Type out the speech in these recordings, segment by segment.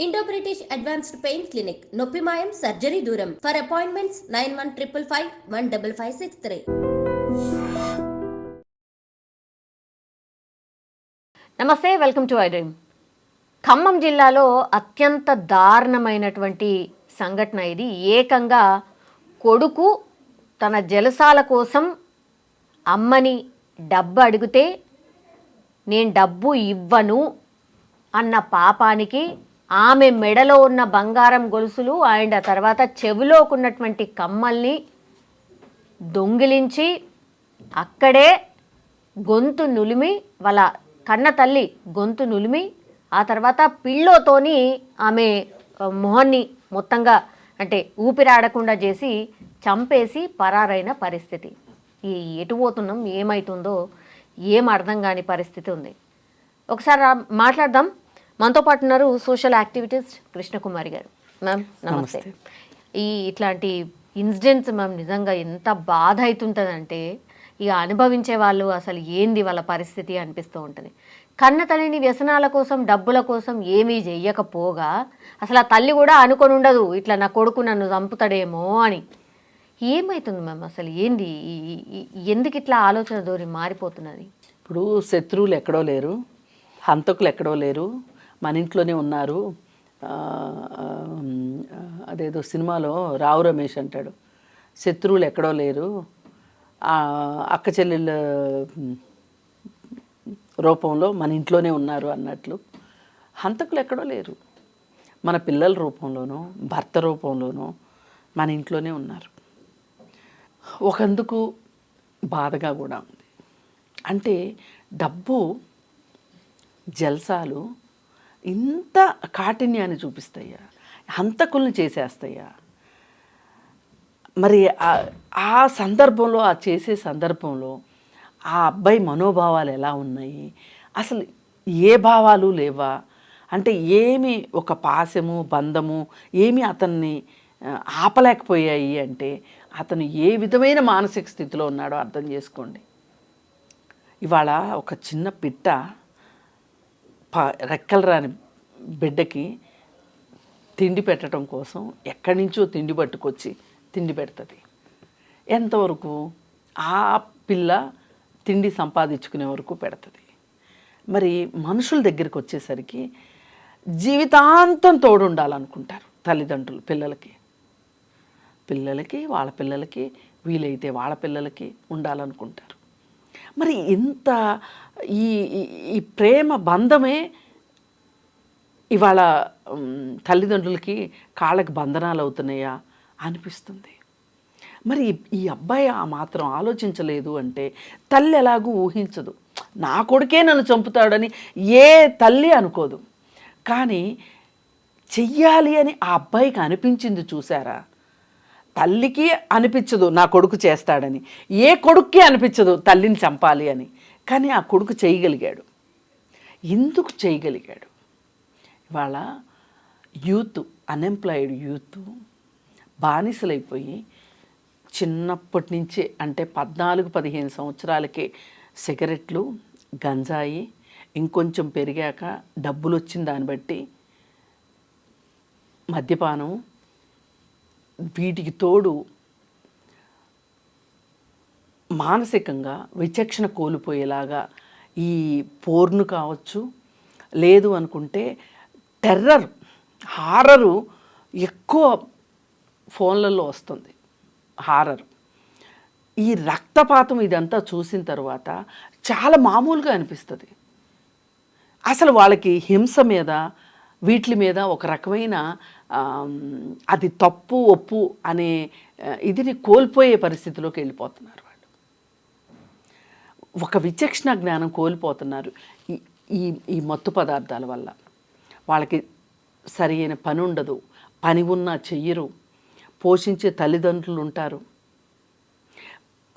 Indo British advanced pain clinic నొప్పి మాయం surgery దూరం for appointments nine one triple five one double five six three నమస్తే welcome to iDream Khammam జిల్లాలో అత్యంత దారుణమైనటువంటి సంఘటన ఇది. ఏకంగా కొడుకు తన జలసాల కోసం అమ్మని డబ్బు అడిగితే నేను డబ్బు ఇవ్వను అన్న పాపానికి ఆమె మెడలో ఉన్న బంగారం గొలుసులు అండ్ ఆ తర్వాత చెవిలోకున్నటువంటి కమ్మల్ని దొంగిలించి అక్కడే గొంతు నులిమి వాళ్ళ కన్న తల్లి గొంతు నులిమి ఆ తర్వాత పిల్లోతోని ఆమె మొహాన్ని మొత్తంగా అంటే ఊపిరాడకుండా చేసి చంపేసి పరారైన పరిస్థితి. ఈ ఎటు పోతున్నాం ఏమవుతుందో ఏం అర్థం కాని పరిస్థితి ఉంది. ఒకసారి మాట్లాడదాం. మనతో పాటు ఉన్నారు సోషల్ యాక్టివిటీస్ కృష్ణకుమారి గారు. మ్యామ్ నమస్తే. ఈ ఇట్లాంటి ఇన్సిడెంట్స్ మ్యామ్ నిజంగా ఎంత బాధ అవుతుంటుందంటే ఇక అనుభవించే వాళ్ళు అసలు ఏంది వాళ్ళ పరిస్థితి అనిపిస్తూ ఉంటుంది. కన్న తల్లిని వ్యసనాల కోసం డబ్బుల కోసం ఏమీ చెయ్యకపోగా అసలు ఆ తల్లి కూడా అనుకొని ఉండదు ఇట్లా నా కొడుకు నన్ను చంపుతాడేమో అని. ఏమవుతుంది మ్యామ్ అసలు ఏంది? ఎందుకు ఇట్లా ఆలోచన ధోరణి మారిపోతున్నది? ఇప్పుడు శత్రువులు ఎక్కడో లేరు హంతకులు ఎక్కడో లేరు మన ఇంట్లోనే ఉన్నారు. అదేదో సినిమాలో రావు రమేష్ అంటాడు. శత్రువులు ఎక్కడో లేరు. అక్క చెల్లెళ్ళ రూపంలో మన ఇంట్లోనే ఉన్నారు అన్నట్లు. హంతకులు ఎక్కడో లేరు. మన పిల్లల రూపంలోనో భర్త రూపంలోనో మన ఇంట్లోనే ఉన్నారు. ఒకందుకు బాధగా కూడా ఉంది. అంటే డబ్బు జల్సాలు ఇంత కాఠిన్యాన్ని చూపిస్తాయా హంతకుల్ని చేసేస్తాయా మరి ఆ- సందర్భంలో ఆ చేసే సందర్భంలో ఆ అబ్బాయి మనోభావాలు ఎలా ఉన్నాయి? అసలు ఏ భావాలు లేవా? అంటే ఏమి ఒక పాశము బంధము ఏమి అతన్ని ఆపలేకపోయాయి అంటే అతను ఏ విధమైన మానసిక స్థితిలో ఉన్నాడో అర్థం చేసుకోండి. ఇవాళ ఒక చిన్న పిట్ట ప రెక్కలు రాని బిడ్డకి తిండి పెట్టడం కోసం ఎక్కడి నుంచో తిండి పట్టుకొచ్చి తిండి పెడుతుంది. ఎంతవరకు ఆ పిల్ల తిండి సంపాదించుకునే వరకు పెడుతుంది. మరి మనుషుల దగ్గరికి వచ్చేసరికి జీవితాంతం తోడుండాలనుకుంటారు తల్లిదండ్రులు పిల్లలకి. పిల్లలకి వాళ్ళ పిల్లలకి వీలైతే వాళ్ళ పిల్లలకి ఉండాలనుకుంటారు. మరి ఇంత ఈ ఈ- ప్రేమ బంధమే ఇవాళ తల్లిదండ్రులకి కాళ్ళకి బంధనాలు అవుతున్నాయా అనిపిస్తుంది. మరి ఈ- ఈ అబ్బాయి ఆ మాత్రం ఆలోచించలేదు అంటే తల్లి ఎలాగూ ఊహించదు. నా కొడుకే నన్ను చంపుతాడని ఏ తల్లి అనుకోదు. కానీ చెయ్యాలి అని ఆ అబ్బాయికి అనిపించింది చూసారా తల్లికి అనిపించదు నా కొడుకు చేస్తాడని. ఏ కొడుక్కి అనిపించదు తల్లిని చంపాలి అని. కానీ ఆ కొడుకు చేయగలిగాడు. ఎందుకు చేయగలిగాడు? ఇవాళ యూత్ అన్ఎంప్లాయిడ్ యూత్ బానిసలైపోయి చిన్నప్పటి నుంచే అంటే పద్నాలుగు పదిహేను సంవత్సరాలకే సిగరెట్లు గంజాయి ఇంకొంచెం పెరిగాక డబ్బులు వచ్చిన దాన్ని బట్టి మద్యపానం వీటికి తోడు మానసికంగా విచక్షణ కోల్పోయేలాగా ఈ పోర్ను కావచ్చు లేదు అనుకుంటే టెర్రర్ హారరు ఎక్కువ ఫోన్లలో వస్తుంది. హారర్. ఈ రక్తపాతం ఇదంతా చూసిన తర్వాత చాలా మామూలుగా అనిపిస్తుంది. అసలు వాళ్ళకి హింస మీద వీటి మీద ఒక రకమైన అది తప్పు ఒప్పు అనే ఇదిని కోల్పోయే పరిస్థితిలోకి వెళ్ళిపోతున్నారు వాళ్ళు. ఒక విచక్షణ జ్ఞానం కోల్పోతున్నారు ఈ ఈ ఈ మత్తు పదార్థాల వల్ల. వాళ్ళకి సరి అయిన పని ఉండదు పని ఉన్నా చెయ్యరు పోషించే తల్లిదండ్రులు ఉంటారు.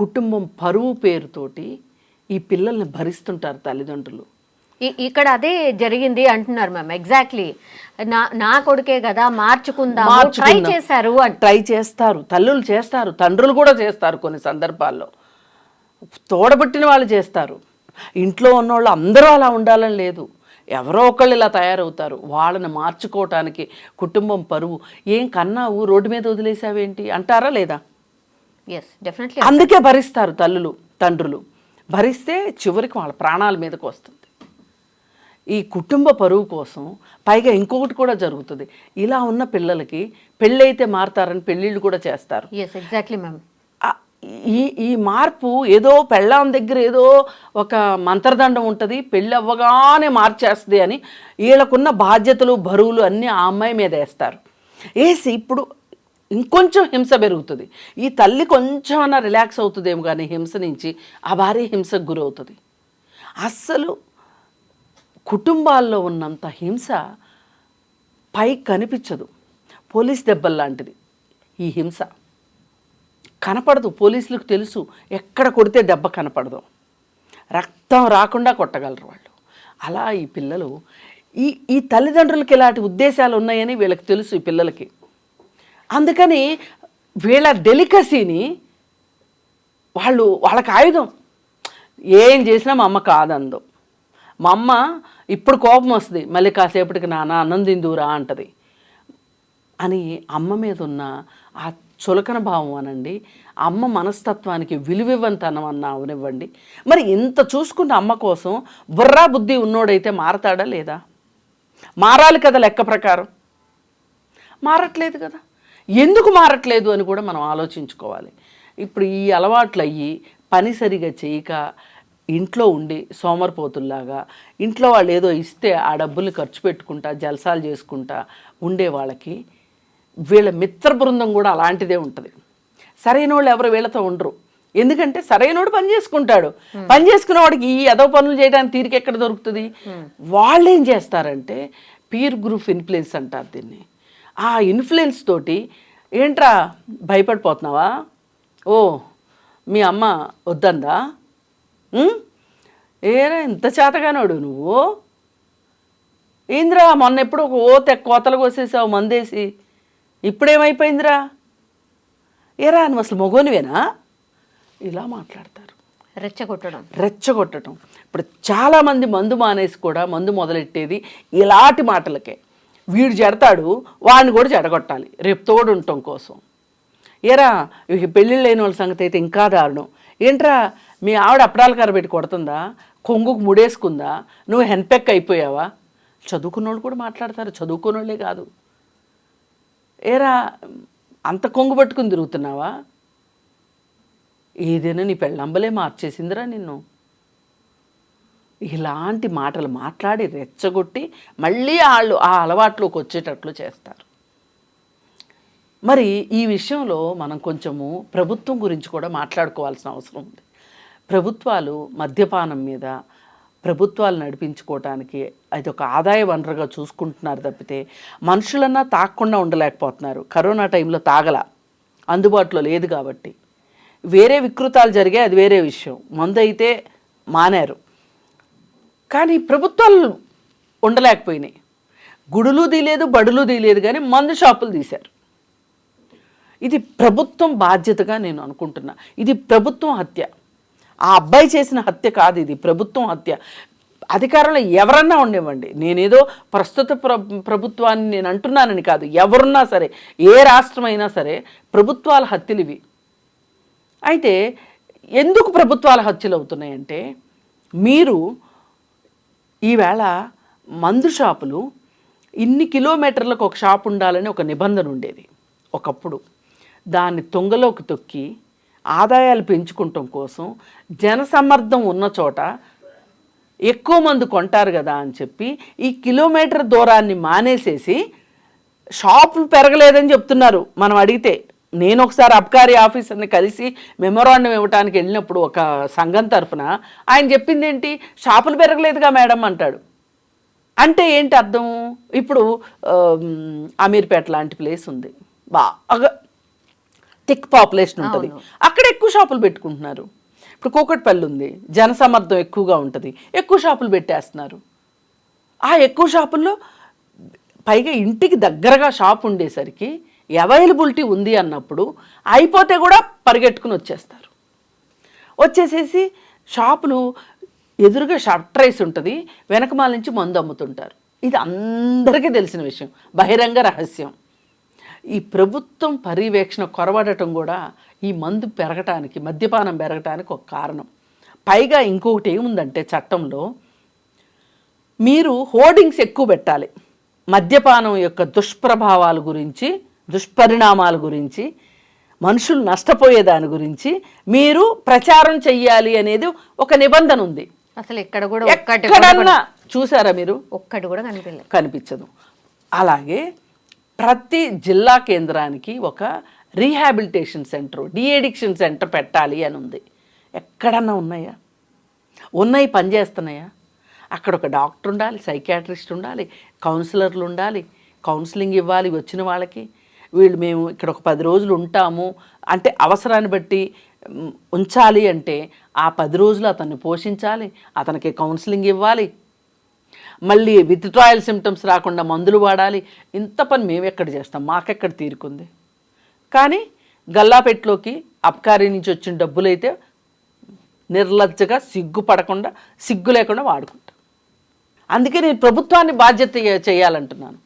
కుటుంబం పరువు పేరుతోటి ఈ పిల్లల్ని భరిస్తుంటారు తల్లిదండ్రులు. ఇక్కడ అదే జరిగింది అంటున్నారు మ్యామ్ ఎగ్జాక్ట్లీ నా నా కొడుకే కదా మార్చుకుందాం. ట్రై. చేశారు ట్రై చేస్తారు తల్లులు చేస్తారు తండ్రులు కూడా చేస్తారు కొన్ని సందర్భాల్లో. తోడబుట్టిన వాళ్ళు చేస్తారు. ఇంట్లో ఉన్నవాళ్ళు అందరూ అలా ఉండాలని లేదు. ఎవరో ఒకళ్ళు ఇలా తయారవుతారు. వాళ్ళని మార్చుకోవటానికి కుటుంబం పరువు. ఏం కన్నావు రోడ్డు మీద వదిలేసావేంటి? అంటారా లేదా? ఎస్ డెఫినెట్లీ అందుకే భరిస్తారు తల్లులు తండ్రులు. భరిస్తే చివరికి వాళ్ళ ప్రాణాల మీదకి వస్తుంది. ఈ కుటుంబ పరువు కోసం పైగా ఇంకొకటి కూడా జరుగుతుంది. ఇలా ఉన్న పిల్లలకి పెళ్ళైతే మారతారని పెళ్ళిళ్ళు కూడా చేస్తారు. ఎగ్జాక్ట్లీ మ్యామ్ ఈ ఈ మార్పు ఏదో పెళ్ళాం దగ్గర ఏదో ఒక మంత్రదండం ఉంటుంది పెళ్ళి అవ్వగానే మార్చేస్తుంది అని వీళ్ళకున్న బాధ్యతలు బరువులు అన్నీ ఆ అమ్మాయి మీద వేస్తారు. వేసి ఇప్పుడు ఇంకొంచెం హింస పెరుగుతుంది. ఈ తల్లి కొంచెం రిలాక్స్ అవుతుందేమో కానీ హింస నుంచి ఆ భార్య హింసకు గురవుతుంది. అస్సలు కుటుంబాల్లో ఉన్నంత హింస పై కనిపించదు. పోలీస్ దెబ్బల్లాంటిది ఈ హింస. కనపడదు పోలీసులకు తెలుసు ఎక్కడ కొడితే దెబ్బ కనపడదు. రక్తం రాకుండా కొట్టగలరు వాళ్ళు. అలా ఈ పిల్లలు ఈ ఈ తల్లిదండ్రులకి ఇలాంటి ఉద్దేశాలు ఉన్నాయని వీళ్ళకి తెలుసు ఈ పిల్లలకి. అందుకని వీళ్ళ డెలికసీని వాళ్ళు వాళ్ళకి ఆయుధం. ఏం చేసినా మా అమ్మ కాదందో. మా అమ్మ ఇప్పుడు కోపం వస్తుంది మళ్ళీ కాసేపటికి నాన్న అన్నం తిందురా అంటది. అని అమ్మ మీద ఉన్న ఆ చులకన భావం అనండి అమ్మ మనస్తత్వానికి విలువివ్వంతనం అన్న అవనివ్వండి. మరి ఇంత చూసుకున్న అమ్మ కోసం బుర్రా బుద్ధి ఉన్నోడైతే మారతాడా లేదా? మారాలి కదా లెక్క ప్రకారం. మారట్లేదు కదా. ఎందుకు మారట్లేదు అని కూడా మనం ఆలోచించుకోవాలి. ఇప్పుడు ఈ అలవాట్లు అయ్యి పని సరిగా చేయక ఇంట్లో ఉండి సోమరిపోతుల్లాగా ఇంట్లో వాళ్ళు ఏదో ఇస్తే ఆ డబ్బుల్ని ఖర్చు పెట్టుకుంటా జలసాలు చేసుకుంటా ఉండే వాళ్ళకి వీళ్ళ మిత్ర బృందం కూడా అలాంటిదే ఉంటుంది. సరైన వాళ్ళు ఎవరు వీళ్ళతో ఉండరు. ఎందుకంటే సరైనోడు పని చేసుకుంటాడు. పని చేసుకున్న వాడికి ఈ ఎదో పనులు చేయడానికి తీరిక ఎక్కడ దొరుకుతుంది? వాళ్ళు ఏం చేస్తారంటే పీర్ గ్రూప్ ఇన్ఫ్లుయెన్స్ అంటారు దీన్ని. ఆ ఇన్ఫ్లుయెన్స్ తోటి ఏంట్రా భయపడిపోతున్నావా? ఓ మీ అమ్మ వద్దందా? ఏరా ఇంత చేతగానోడు నువ్వు? ఏందిరా మొన్న ఎప్పుడు ఒక ఓ తె కోతలు కోసేసావు మందేసి. ఇప్పుడేమైపోయిందిరా? ఏరా నువ్వు అసలు మగోనివేనా? ఇలా మాట్లాడతారు. రెచ్చగొట్టడం. రెచ్చగొట్టడం. ఇప్పుడు చాలామంది మందు మానేసి కూడా మందు మొదలెట్టేది ఇలాంటి మాటలకే. వీడు జడతాడు వాడిని కూడా జడగొట్టాలి. రేపు తోడు ఉండటం కోసం. ఏరా ఇక పెళ్ళిళ్ళు లేని వాళ్ళ సంగతి అయితే ఇంకా దారుణం. ఏంట్రా మీ ఆవిడ అప్పడాల కర్ర పెట్టి కొడుతుందా? కొంగుకు ముడేసుకుందా? నువ్వు హెన్పెక్ అయిపోయావా? చదువుకున్నోళ్ళు కూడా మాట్లాడతారు చదువుకున్నోళ్ళే కాదు. ఏరా అంత కొంగు పట్టుకుని తిరుగుతున్నావా? ఏదైనా నీ పెళ్ళంబలే మార్చేసిందిరా నిన్ను. ఇలాంటి మాటలు మాట్లాడి రెచ్చగొట్టి మళ్ళీ వాళ్ళు ఆ అలవాట్లోకి వచ్చేటట్లు చేస్తారు. మరి ఈ విషయంలో మనం కొంచెము ప్రభుత్వం గురించి కూడా మాట్లాడుకోవాల్సిన అవసరం ఉంది. ప్రభుత్వాలు మద్యపానం మీద ప్రభుత్వాలు నడిపించుకోవటానికి అది ఒక ఆదాయ వనరుగా చూసుకుంటున్నారు తప్పితే మనుషులన్నా తాగకుండా ఉండలేకపోతున్నారు. కరోనా టైంలో తాగల అందుబాటులో లేదు కాబట్టి. వేరే వికృతాలు జరిగాయి అది వేరే విషయం. మందు అయితే మానారు. కానీ ప్రభుత్వాలు ఉండలేకపోయినాయి. గుడులు తీయలేదు బడులు తీయలేదు కానీ మందు షాపులు తీశారు. ఇది ప్రభుత్వం బాధ్యతగా నేను అనుకుంటున్నా. ఇది ప్రభుత్వం హత్య. ఆ అబ్బాయి చేసిన హత్య కాదు ఇది. ప్రభుత్వం హత్య. అధికారంలో ఎవరన్నా ఉండేవ్వండి నేనేదో ప్రస్తుత ప్ర ప్రభుత్వాన్ని నేను అంటున్నానని కాదు. ఎవరున్నా సరే ఏ రాష్ట్రమైనా సరే ప్రభుత్వాల హత్యలు ఇవి. అయితే ఎందుకు ప్రభుత్వాల హత్యలు అవుతున్నాయంటే మీరు ఈవేళ మందు షాపులు ఇన్ని కిలోమీటర్లకు ఒక షాప్ ఉండాలని ఒక నిబంధన ఉండేది. ఒకప్పుడు. దాన్ని తొంగలోకి తొక్కి ఆదాయాలు పెంచుకుంటాం కోసం జనసమ్మర్దం ఉన్న చోట ఎక్కువ మంది కొంటారు కదా అని చెప్పి ఈ కిలోమీటర్ దూరాన్ని మానేసేసి షాపులు పెరగలేదని చెప్తున్నారు. మనం అడిగితే నేను ఒకసారి అబ్కారీ ఆఫీసర్ని కలిసి మెమోరాండం ఇవ్వడానికి వెళ్ళినప్పుడు ఒక సంఘం తరఫున ఆయన చెప్పింది ఏంటి? షాపులు పెరగలేదుగా మేడం అంటాడు. అంటే ఏంటి అర్థం? ఇప్పుడు అమీర్పేట లాంటి ప్లేస్ ఉంది. బాగా థిక్ పాపులేషన్ ఉంటుంది. అక్కడ ఎక్కువ షాపులు పెట్టుకుంటున్నారు. ఇప్పుడు కూకట్పల్లి ఉంది. జనసమర్థం ఎక్కువగా ఉంటుంది. ఎక్కువ షాపులు పెట్టేస్తున్నారు. ఆ ఎక్కువ షాపుల్లో పైగా ఇంటికి దగ్గరగా షాప్ ఉండేసరికి అవైలబిలిటీ ఉంది అన్నప్పుడు అయిపోతే కూడా పరిగెట్టుకుని వచ్చేస్తారు. వచ్చేసేసి షాపులు ఎదురుగా షర్ట్ రైస్ ఉంటుంది. వెనకమాల నుంచి మందు అమ్ముతుంటారు. ఇది అందరికీ తెలిసిన విషయం. బహిరంగ రహస్యం. ఈ ప్రభుత్వం పర్యవేక్షణ కొరవడటం కూడా ఈ మందు పెరగటానికి మద్యపానం పెరగటానికి ఒక కారణం. పైగా ఇంకొకటి ఏముందంటే చట్టంలో మీరు హోర్డింగ్స్ ఎక్కువ పెట్టాలి. మద్యపానం యొక్క దుష్ప్రభావాల గురించి దుష్పరిణామాల గురించి మనుషులు నష్టపోయే దాని గురించి మీరు ప్రచారం చెయ్యాలి అనేది ఒక నిబంధన ఉంది. అసలు ఇక్కడ కూడా ఎక్కడన్నా చూసారా మీరు? ఒక్కటి కూడా కనిపించదు. అలాగే ప్రతి జిల్లా కేంద్రానికి ఒక రీహాబిలిటేషన్ సెంటర్ డిఎడిక్షన్ సెంటర్ పెట్టాలి అని ఉంది. ఎక్కడన్నా ఉన్నాయా? ఉన్నాయి పనిచేస్తున్నాయా? అక్కడ ఒక డాక్టర్ ఉండాలి సైకాట్రిస్ట్ ఉండాలి కౌన్సిలర్లు ఉండాలి కౌన్సిలింగ్ ఇవ్వాలి వచ్చిన వాళ్ళకి. వీళ్ళు మేము ఇక్కడ ఒక పది రోజులు ఉంటాము. అంటే అవసరాన్ని బట్టి ఉంచాలి అంటే ఆ పది రోజులు అతన్ని పోషించాలి అతనికి కౌన్సిలింగ్ ఇవ్వాలి మళ్ళీ విత్డ్రాయల్ సిమ్టమ్స్ రాకుండా మందులు వాడాలి. ఇంత పని మేము ఎక్కడ చేస్తాం? మాకెక్కడ తీరుకుంది? కానీ గల్లాపెట్లోకి అబ్కారీ నుంచి వచ్చిన డబ్బులైతే నిర్లజ్జగా సిగ్గు పడకుండా సిగ్గు లేకుండా వాడుకుంటాం. అందుకే నేను ప్రభుత్వాన్ని బాధ్యత చేయాలంటున్నాను.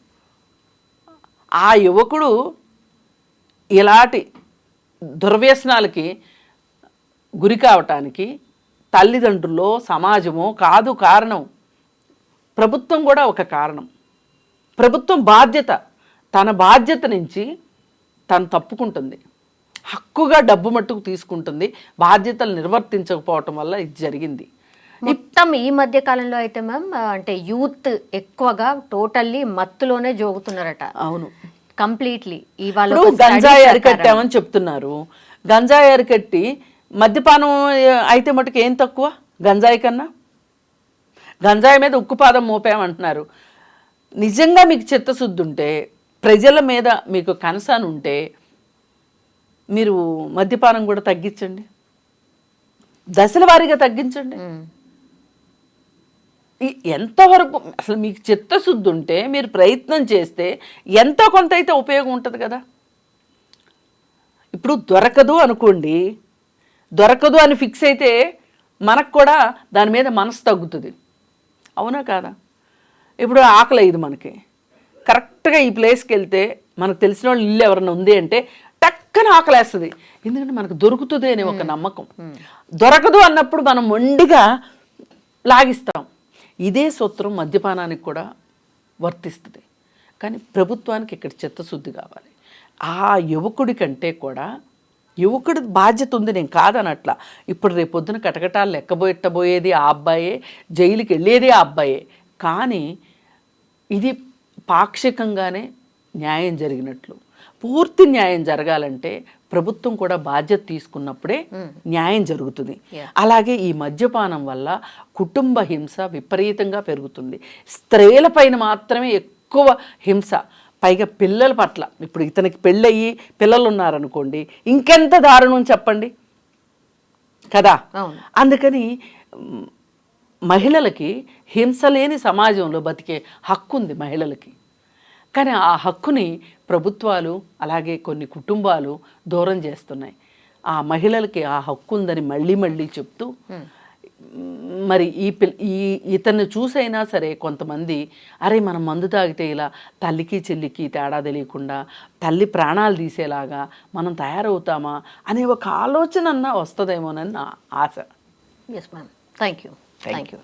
ఆ యువకుడు ఇలాంటి దుర్వ్యసనాలకి గురి కావటానికి తల్లిదండ్రులు సమాజము కాదు కారణం ప్రభుత్వం కూడా ఒక కారణం. ప్రభుత్వం బాధ్యత తన బాధ్యత నుంచి తను తప్పుకుంటుంది. హక్కుగా డబ్బు మట్టుకు తీసుకుంటుంది. బాధ్యతలు నిర్వర్తించకపోవటం వల్ల ఇది జరిగింది. మొత్తం ఈ మధ్య కాలంలో అయితే మ్యామ్ అంటే యూత్ ఎక్కువగా టోటల్లీ మత్తులోనే జోగుతున్నారట. అవును. కంప్లీట్లీ ఇవాళ గంజాయి అరికట్టామని చెప్తున్నారు. గంజాయి అరికట్టి మద్యపానం అయితే మటుకు ఏం తక్కువ? గంజాయి కన్నా? గంజాయి మీద ఉక్కుపాదం మోపామంటున్నారు. నిజంగా మీకు చిత్తశుద్ధి ఉంటే ప్రజల మీద మీకు కనసాన్ ఉంటే మీరు మద్యపానం కూడా తగ్గించండి. దశల వారీగా తగ్గించండి. ఎంతవరకు అసలు మీకు చిత్తశుద్ధి ఉంటే మీరు ప్రయత్నం చేస్తే ఎంతో కొంత అయితే ఉపయోగం ఉంటుంది కదా. ఇప్పుడు దొరకదు అనుకోండి దొరకదు అని ఫిక్స్ అయితే మనకు కూడా దాని మీద మనసు తగ్గుతుంది. అవునా కాదా? ఇప్పుడు ఆకలి అయ్యింది మనకి. కరెక్ట్గా ఈ ప్లేస్కి వెళ్తే మనకు తెలిసిన వాళ్ళు ఇల్లు ఎవరైనా ఉంది అంటే టక్కన ఆకలేస్తుంది. ఎందుకంటే మనకు దొరుకుతుంది అనే ఒక నమ్మకం. దొరకదు అన్నప్పుడు మనం మొండిగా లాగిస్తాం. ఇదే సూత్రం మద్యపానానికి కూడా వర్తిస్తుంది. కానీ ప్రభుత్వానికి ఇక్కడ చిత్తశుద్ధి కావాలి. ఆ యువకుడి కంటే కూడా యువకుడి బాధ్యత ఉంది నేను కాదనట్ల. ఇప్పుడు రేపు పొద్దున కటకటాలు లెక్కబోయెట్టబోయేది ఆ అబ్బాయే జైలుకి వెళ్ళేది ఆ అబ్బాయే. కానీ ఇది పాక్షికంగానే న్యాయం జరిగినట్లు. పూర్తి న్యాయం జరగాలంటే ప్రభుత్వం కూడా బాధ్యత తీసుకున్నప్పుడే న్యాయం జరుగుతుంది. అలాగే ఈ మద్యపానం వల్ల కుటుంబ హింస విపరీతంగా పెరుగుతుంది. స్త్రీల పైన మాత్రమే ఎక్కువ హింస. పైగా పిల్లల పట్ల. ఇప్పుడు ఇతనికి పెళ్ళయి పిల్లలు ఉన్నారనుకోండి ఇంకెంత దారుణం చెప్పండి? కదా. అందుకని మహిళలకి హింస లేని సమాజంలో బతికే హక్కు ఉంది మహిళలకి. కానీ ఆ హక్కుని ప్రభుత్వాలు అలాగే కొన్ని కుటుంబాలు దూరం చేస్తున్నాయి. ఆ మహిళలకి ఆ హక్కు ఉందని మళ్ళీ మళ్ళీ చెప్తూ మరి ఈ పిల్ ఈ ఇతన్ని చూసైనా సరే కొంతమంది అరే మనం మందు తాగితే ఇలా తల్లికి చెల్లికి తేడా తెలియకుండా తల్లి ప్రాణాలు తీసేలాగా మనం తయారవుతామా అనే ఒక ఆలోచన అన్నా వస్తుందేమోనని నా ఆశ yes ma'am thank you thank you